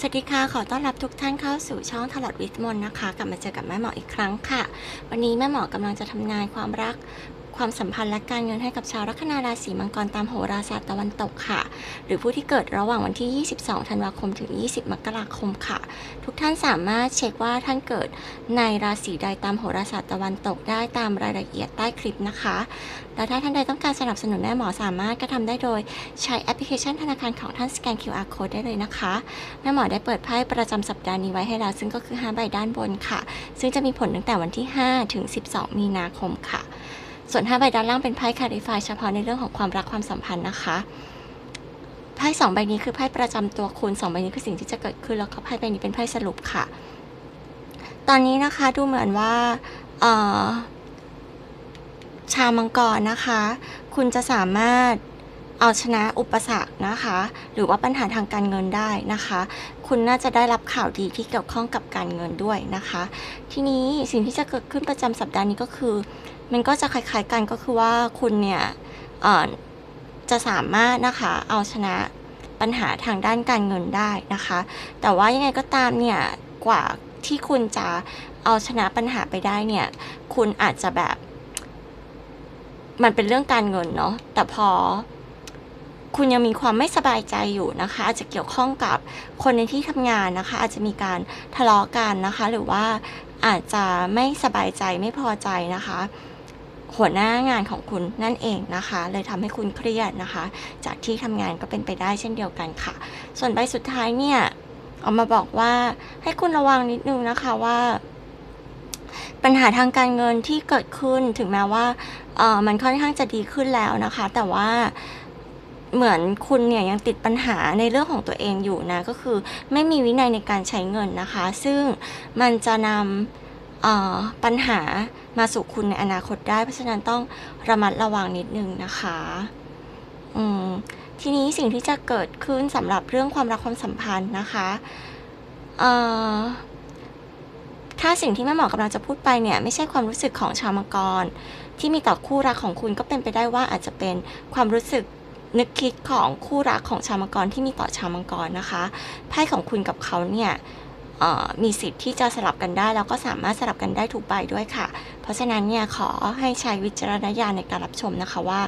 สวัสดีค่ะ ขอต้อนรับทุกท่านเข้าสู่ช่องถลอดวิทมนนะคะ กลับมาเจอกับแม่หมออีกครั้งค่ะ วันนี้แม่หมอกำลังจะทำนายความรัก ความสัมพันธ์และการเงินให้กับชาวลัคนาราศีมังกรตามโหราศาสตร์ตะวันตกค่ะ หรือผู้ที่เกิดระหว่างวันที่ 22 ธันวาคมถึง 20 มกราคมค่ะ ทุกท่านสามารถเช็คว่าท่านเกิดในราศีใดตามโหราศาสตร์ตะวันตกได้ตามรายละเอียดใต้คลิปนะคะ และถ้าท่านใดต้องการสนับสนุนแม่หมอสามารถกระทำได้โดยใช้แอปพลิเคชันธนาคารของท่านสแกน QR code ได้เลยนะคะ แม่หมอได้เปิดไพ่ประจำสัปดาห์นี้ไว้ให้แล้วซึ่งก็คือ5ใบด้านบนค่ะ ซึ่งจะมีผลตั้งแต่วันที่ 5 ถึง 12 มีนาคมค่ะ ส่วน5ใบด้านล่างเป็นไพ่คาริฟายเฉพาะในเรื่องของความรักความสัมพันธ์นะคะไพ่สองใบนี้คือไพ่ประจำตัวคุณสองใบนี้คือสิ่งที่จะเกิดขึ้นแล้วก็ไพ่ใบนี้เป็นไพ่สรุปค่ะ ตอนนี้นะคะดูเหมือนว่าชาวมังกรนะคะ คุณจะสามารถเอาชนะอุปสรรคนะคะ หรือว่าปัญหาทางการเงินได้นะคะ คุณน่าจะได้รับข่าวดีที่เกี่ยวข้องกับการเงินด้วยนะคะ ทีนี้สิ่งที่จะเกิดขึ้นประจำสัปดาห์นี้ก็คือ มันก็จะคล้ายๆกันก็คือว่าคุณเนี่ยจะสามารถนะคะเอาชนะปัญหาทางด้านการเงินได้นะคะ แต่ว่ายังไงก็ตามเนี่ยกว่าที่คุณจะเอาชนะปัญหาไปได้เนี่ย คุณอาจจะแบบ มันเป็นเรื่องการเงินเนาะแต่พอ คุณยังมีความไม่สบายใจอยู่นะคะ อาจจะเกี่ยวข้องกับคนในที่ทำงานนะคะ อาจจะมีการทะเลาะกันนะคะ หรือว่าอาจจะไม่สบายใจไม่พอใจนะคะ หัวหน้างานของคุณนั่นเองนะคะ เลยทำให้คุณเครียดนะคะ จากที่ทำงานก็เป็นไปได้เช่นเดียวกันค่ะ ส่วนใบสุดท้ายเนี่ยเอามาบอกว่าให้คุณระวังนิดนึงนะคะว่าปัญหาทางการเงินที่เกิดขึ้นถึงแม้ว่าเออมันค่อนข้างจะดีขึ้นแล้วนะคะ แต่ว่า เหมือนคุณเนี่ยยังติดปัญหาในเรื่องของตัวเองอยู่นะ ก็คือไม่มีวินัยในการใช้เงินนะคะ ซึ่งมันจะนำปัญหามาสู่คุณในอนาคตได้ เพราะฉะนั้นต้องระมัดระวังนิดนึงนะคะทีนี้สิ่งที่จะเกิดขึ้นสำหรับเรื่องความรักความสัมพันธ์นะคะถ้าสิ่งที่แม่หมอกำลังจะพูดไปเนี่ยไม่ใช่ความรู้สึกของชาวมังกร ที่มีต่อคู่รักของคุณก็เป็นไปได้ว่าอาจจะเป็นความรู้สึก นึกคิดของคู่รักของชาวมังกรที่มีต่อชาวมังกรนะคะไพ่ของคุณกับเขาเนี่ยมีสิทธิ์ที่จะสลับกันได้ แล้วก็สามารถสลับกันได้ทุกใบด้วยค่ะ เพราะฉะนั้นเนี่ยขอให้ใช้วิจารณญาณในการรับชมนะคะว่า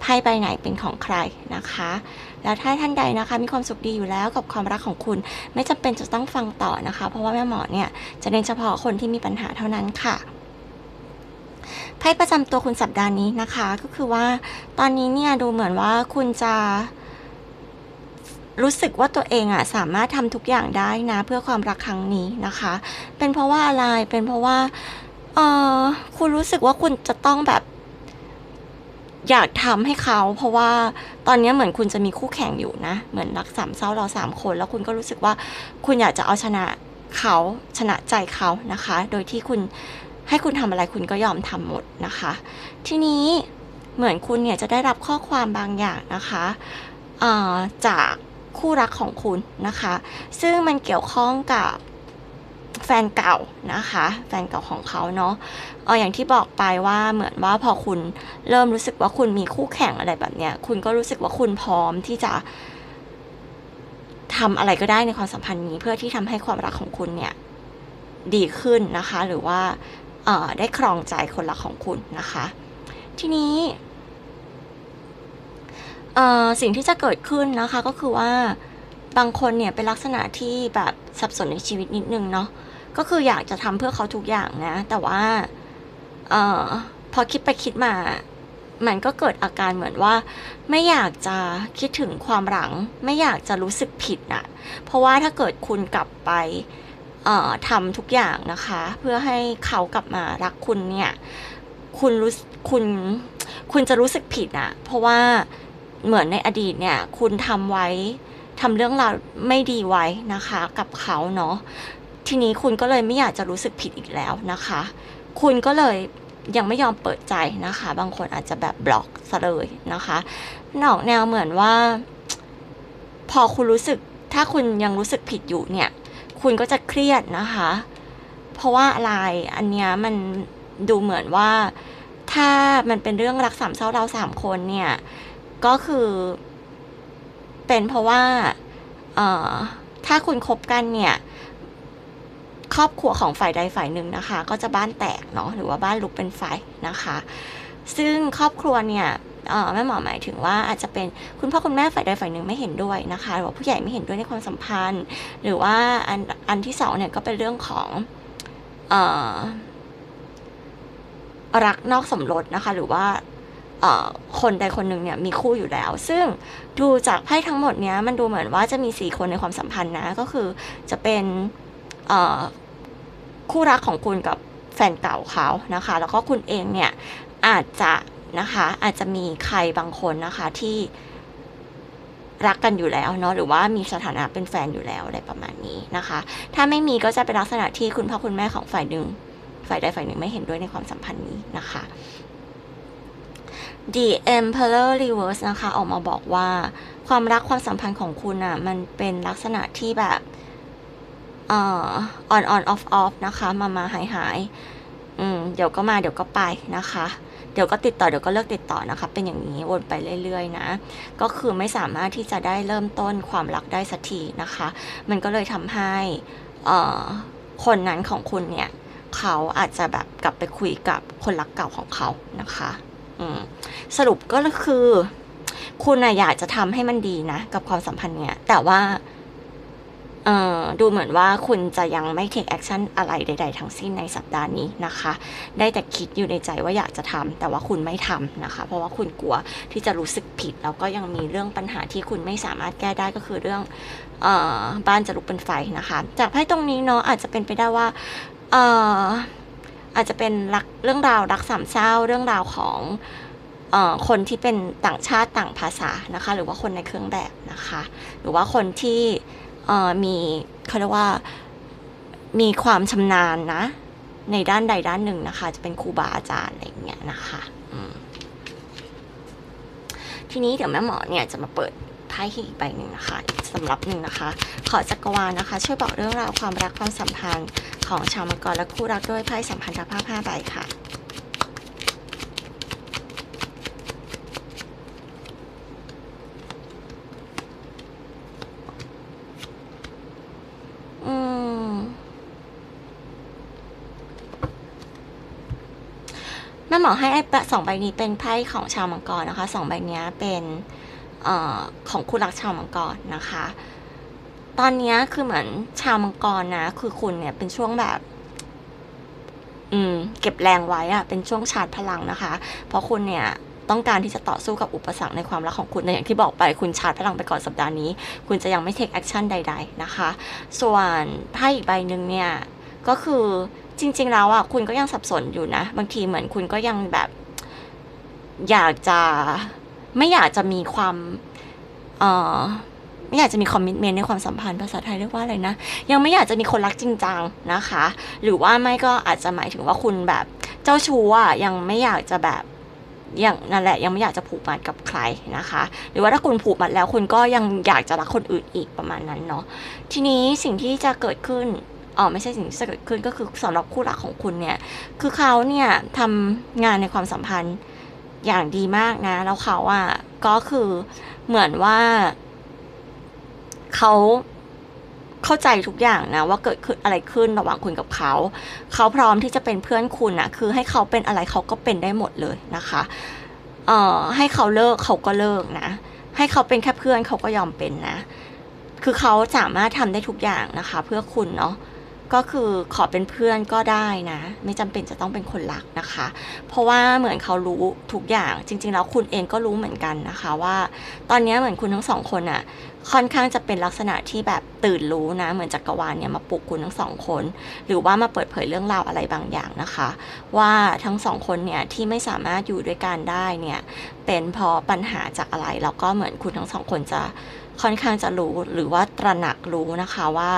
ไพ่ใบไหนเป็นของใครนะคะ แล้วถ้าท่านใดนะคะมีความสุขดีอยู่แล้วกับความรักของคุณ ไม่จำเป็นจะต้องฟังต่อนะคะ เพราะว่าแม่หมอเนี่ยจะเน้นเฉพาะคนที่มีปัญหาเท่านั้นค่ะ ไพ่ประจำตัวคุณสัปดาห์นี้นะคะ ก็คือว่าตอนนี้เนี่ยดูเหมือนว่าคุณจะ รู้สึกว่าตัวเองอะสามารถทำทุกอย่างได้นะ เพื่อความรักครั้งนี้นะคะ เป็นเพราะว่าอะไรเป็นเพราะว่าเออคุณรู้สึกว่าคุณจะต้องแบบ อยากทำให้เขา เพราะว่าตอนนี้เหมือนคุณจะมีคู่แข่งอยู่นะ เหมือนรักสามเศร้าเราสามคน แล้วคุณก็รู้สึกว่าคุณอยากจะเอาชนะเขาชนะใจเขานะคะ โดยที่คุณ ให้คุณทำอะไรคุณก็ยอมทำหมดนะคะ ทีนี้เหมือนคุณเนี่ยจะได้รับข้อความบางอย่างนะคะจากคู่รักของคุณนะคะ ซึ่งมันเกี่ยวข้องกับแฟนเก่านะคะ แฟนเก่าของเขาเนาะเอออย่างที่บอกไปว่าเหมือนว่าพอคุณเริ่มรู้สึกว่าคุณมีคู่แข่งอะไรแบบเนี้ย คุณก็รู้สึกว่าคุณพร้อมที่จะทำอะไรก็ได้ในความสัมพันธ์นี้ เพื่อที่ทำให้ความรักของคุณเนี่ยดีขึ้นนะคะ หรือว่า ได้ครองใจคนรักของคุณนะคะ ทีนี้สิ่งที่จะเกิดขึ้นนะคะก็คือว่าบางคนเนี่ยเป็นลักษณะที่แบบสับสนในชีวิตนิดนึงเนาะก็คืออยากจะทำเพื่อเขาทุกอย่างนะ แต่ว่าเอ่อพอคิดไปคิดมา มันก็เกิดอาการเหมือนว่า ไม่อยากจะคิดถึงความหลัง ไม่อยากจะรู้สึกผิดนะเพราะว่าถ้าเกิดคุณกลับไป ทำทุกอย่างนะคะ เพื่อให้เขากลับมารักคุณเนี่ยคุณรู้สึกคุณคุณจะรู้สึกผิดอะเพราะว่าเหมือนในอดีตเนี่ย คุณทำไว้ทำเรื่องราวไม่ดีไว้นะคะ กับเขาเนาะทีนี้คุณก็เลยไม่อยากจะรู้สึกผิดอีกแล้วนะคะ คุณก็เลยยังไม่ยอมเปิดใจนะคะ บางคนอาจจะแบบบล็อกซะเลยนะคะนอกแนวเหมือนว่า พอคุณรู้สึกถ้าคุณยังรู้สึกผิดอยู่เนี่ย คุณก็จะเครียดนะคะ เพราะว่าอะไรอันเนี้ยมันดูเหมือนว่าถ้ามันเป็นเรื่องรักสามเศร้าเราสามคนเนี่ย ก็คือ เป็นเพราะว่าเอ่อถ้าคุณคบกันเนี่ย ครอบครัวของฝ่ายใดฝ่ายหนึ่งนะคะ ก็จะบ้านแตกเนาะหรือว่าบ้านลุกเป็นไฟนะคะ ซึ่งครอบครัวเนี่ย แม่หมอหมายถึงว่าอาจจะเป็นคุณพ่อคุณแม่ฝ่ายใดฝ่ายหนึ่งไม่เห็นด้วยนะคะหรือว่าผู้ใหญ่ไม่เห็นด้วยในความสัมพันธ์ หรือว่าอันอันที่สองเนี่ยก็เป็นเรื่องของอรักนอกสมรสนะคะ หรือว่าคนใดคนหนึ่งเนี่ยมีคู่อยู่แล้ว ซึ่งดูจากไพ่ทั้งหมดเนี้ยมันดูเหมือนว่าจะมีสี่คนในความสัมพันธ์นะก็คือจะเป็นคู่รักของคุณกับแฟนเก่าเขานะคะ แล้วก็คุณเองเนี่ยอาจจะ นะคะ อาจจะมีใครบางคนนะคะที่รักกันอยู่แล้วเนาะหรือว่ามีสถานะเป็นแฟนอยู่แล้วอะไรประมาณนี้นะคะ ถ้าไม่มีก็จะเป็นลักษณะที่คุณพ่อคุณแม่ของฝ่ายหนึ่งฝ่ายใดฝ่ายหนึ่งไม่เห็นด้วยในความสัมพันธ์นี้นะคะ The Emperor Reverse นะคะ ออกมาบอกว่าความรักความสัมพันธ์ของคุณอะ มันเป็นลักษณะที่แบบเอ่อ on on off off นะคะ มามาหายหายอืมเดี๋ยวก็มาเดี๋ยวก็ไปนะคะ เดี๋ยวก็ติดต่อเดี๋ยวก็เลิกติดต่อนะคะ เป็นอย่างนี้วนไปเรื่อยๆนะ ก็คือไม่สามารถที่จะได้เริ่มต้นความรักได้สักทีนะคะ มันก็เลยทำให้คนนั้นของคุณเนี่ยเขาอาจจะแบบกลับไปคุยกับคนรักเก่าของเขานะคะสรุปก็คือ คุณนะอยากจะทำให้มันดีนะ กับความสัมพันธ์เนี่ยแต่ว่า ดูเหมือนว่าคุณจะยังไม่ take action อะไรใด ๆ ทั้งสิ้นในสัปดาห์นี้นะคะ ได้แต่คิดอยู่ในใจว่าอยากจะทำแต่ว่าคุณไม่ทำนะคะ เพราะว่าคุณกลัวที่จะรู้สึกผิด แล้วก็ยังมีเรื่องปัญหาที่คุณไม่สามารถแก้ได้ก็คือเรื่องออบ้านจะลุกเป็นไฟนะคะ จากไพ่ตรงนี้เนาะอาจจะเป็นไปได้ว่าเอ่อาจจะเป็นรักเรื่องราวรักสามเศร้าเรื่องราวของคนที่เป็นต่างชาติต่างภาษานะคะ หรือว่าคนในเครื่องแบบนะคะ หรือว่าคนที่ มีเขาเรียกว่ามีความชำนาญนะ ในด้านใดด้านหนึ่งนะคะ จะเป็นครูบาอาจารย์อะไรอย่างเงี้ยนะคะอืมทีนี้เดี๋ยวแม่หมอเนี่ยจะมาเปิดไพ่ให้อีกใบหนึ่งนะคะอีกสำรับหนึ่งนะคะ ขอจักรวาลนะคะ ช่วยบอกเรื่องราวความรักความสัมพันธ์ของชาวมังกรและคู่รักด้วยไพ่สัมพันธภาพ5ใบค่ะ อืม แม่หมอให้ไอ้สองใบนี้เป็นไพ่ของชาวมังกรนะคะสองใบนี้เป็นออของคู่รักชาวมังกรนะคะ ตอนนี้คือเหมือนชาวมังกรนะ คือคุณเนี่ยเป็นช่วงแบบ อืม เก็บแรงไว้อะเป็นช่วงชาร์จพลังนะคะ เพราะคุณเนี่ยต้องการที่จะต่อสู้กับอุปสรรคในความรักของคุณแต่อย่างที่บอกไปคุณชาร์จพลังไปก่อนสัปดาห์นี้ คุณจะยังไม่เทคแอคชั่นใด ๆ นะคะ ส่วนไพ่อีกใบหนึ่งเนี่ย ก็คือ จริง ๆ แล้วอะคุณก็ยังสับสนอยู่นะ บางทีเหมือนคุณก็ยังแบบ อยากจะไม่อยากจะมีความ เอ่อไม่อยากจะมีคอมมิชเมนต์ในความสัมพันธ์ภาษาไทยเรียกว่าอะไรนะ ยังไม่อยากจะมีคนรักจริงจังนะคะ หรือว่าไม่ก็อาจจะหมายถึงว่าคุณแบบเจ้าชู้อะยังไม่อยากจะแบบอยังนั่นแหละยังไม่อยากจะผูกมัดกับใครนะคะ หรือว่าถ้าคุณผูกมัดแล้วคุณก็ยังอยากจะรักคนอื่นอีกประมาณนั้นเนาะทีนี้สิ่งที่จะเกิดขึ้น อ๋อไม่ใช่สิ่งที่จะเกิดขึ้นก็คือสำหรับคู่รักของคุณเนี่ย คือเขาเนี่ยทำงานในความสัมพันธ์อย่างดีมากนะ แล้วเขาอะก็คือเหมือนว่าเขาเข้าใจทุกอย่างนะ ว่าเกิดขึ้นอะไรขึ้นระหว่างคุณกับเขา เขาพร้อมที่จะเป็นเพื่อนคุณนะคือให้เขาเป็นอะไรเขาก็เป็นได้หมดเลยนะคะเอ่อให้เขาเลิกเขาก็เลิกนะ ให้เขาเป็นแค่เพื่อนเขาก็ยอมเป็นนะ คือเขาสามารถทำได้ทุกอย่างนะคะ เพื่อคุณเนาะ ก็คือขอเป็นเพื่อนก็ได้นะ ไม่จำเป็นจะต้องเป็นคนรักนะคะ เพราะว่าเหมือนเขารู้ทุกอย่างจริง ๆ แล้วคุณเองก็รู้เหมือนกันนะคะว่า ตอนนี้เหมือนคุณทั้งสองคนอะค่อนข้างจะเป็นลักษณะที่แบบตื่นรู้นะ เหมือนจักรวาลเนี่ยมาปลุกคุณทั้งสองคน หรือว่ามาเปิดเผยเรื่องราวอะไรบางอย่างนะคะ ว่าทั้งสองคนเนี่ยที่ไม่สามารถอยู่ด้วยกันได้เนี่ยเป็นเพราะปัญหาจากอะไรแล้วก็เหมือนคุณทั้งสองคนจะค่อนข้างจะรู้หรือว่าตระหนักรู้นะคะว่า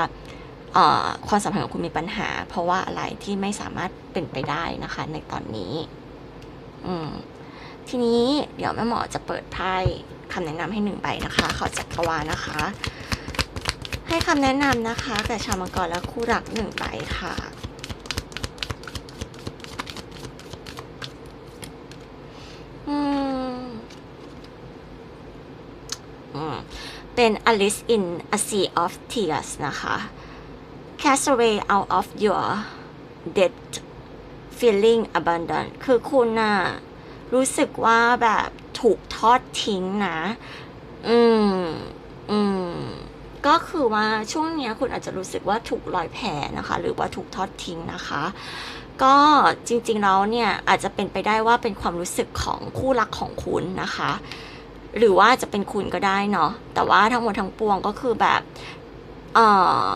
ความสัมพันธ์ของคุณมีปัญหา เพราะว่าอะไรที่ไม่สามารถเป็นไปได้นะคะ ในตอนนี้ อืมทีนี้เดี๋ยวแม่หมอจะเปิดไพ่คำแนะนำให้หนึ่งใบนะคะ ขอจักรวาลนะคะ ให้คำแนะนำนะคะแก่ชาวมังกรและคู่รักหนึ่งใบค่ะ อืม อืม เป็น Alice in a Sea of Tears นะคะ Cast away out of your dead feeling abandoned คือคุณน่ะรู้สึกว่าแบบถูกทอดทิ้งนะ อืม อืม ก็คือว่าช่วงนี้คุณอาจจะรู้สึกว่าถูกลอยแพนะคะ หรือว่าถูกทอดทิ้งนะคะ ก็จริงๆแล้วเนี่ยอาจจะเป็นไปได้ว่าเป็นความรู้สึกของคู่รักของคุณนะคะ หรือว่าจะเป็นคุณก็ได้เนาะ แต่ว่าทั้งหมดทั้งปวงก็คือแบบ เอ่อ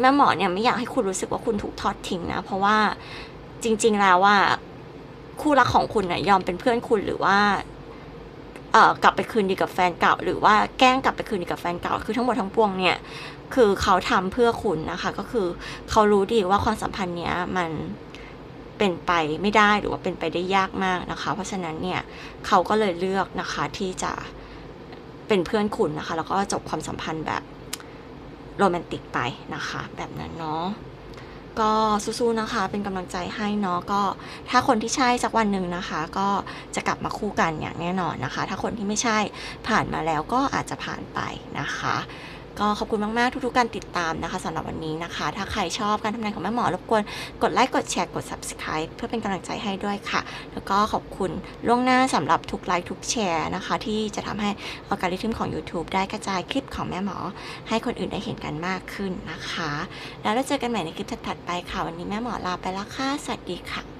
แม่หมอเนี่ยไม่อยากให้คุณรู้สึกว่าคุณถูกทอดทิ้งนะ เพราะว่าจริง ๆ แล้วว่าคู่รักของคุณเนี่ยยอมเป็นเพื่อนคุณหรือว่าเอ่อกลับไปคืนดีกับแฟนเก่า หรือว่าแกล้งกลับไปคืนดีกับแฟนเก่า คือทั้งหมดทั้งปวงเนี่ย คือเขาทำเพื่อคุณนะคะ ก็คือเขารู้ดีว่าความสัมพันธ์เนี้ยมันเป็นไปไม่ได้หรือว่าเป็นไปได้ยากมากนะคะ เพราะฉะนั้นเนี่ยเขาก็เลยเลือกนะคะที่จะเป็นเพื่อนคุณนะคะ แล้วก็จบความสัมพันธ์แบบ โรแมนติกไปนะคะ แบบนั้นเนาะก็สู้ๆนะคะ เป็นกำลังใจให้เนาะก็ถ้าคนที่ใช่สักวันหนึ่งนะคะ ก็จะกลับมาคู่กันอย่างแน่นอนนะคะ ถ้าคนที่ไม่ใช่ผ่านมาแล้วก็อาจจะผ่านไปนะคะ ก็ขอบคุณมาก ๆ ทุก ๆ การติดตามนะคะสำหรับวันนี้นะคะ ถ้าใครชอบการทำงานของแม่หมอรบกวนกดไลค์กดแชร์กด subscribe เพื่อเป็นกำลังใจให้ด้วยค่ะ แล้วก็ขอบคุณล่วงหน้าสำหรับทุกไลค์ทุกแชร์นะคะ ที่จะทำให้อัลกอริทึมของ YouTube ได้กระจายคลิปของแม่หมอ ให้คนอื่นได้เห็นกันมากขึ้นนะคะ แล้วเราเจอกันใหม่ในคลิปถัดๆไปค่ะ วันนี้แม่หมอลาไปแล้วค่ะสวัสดีค่ะ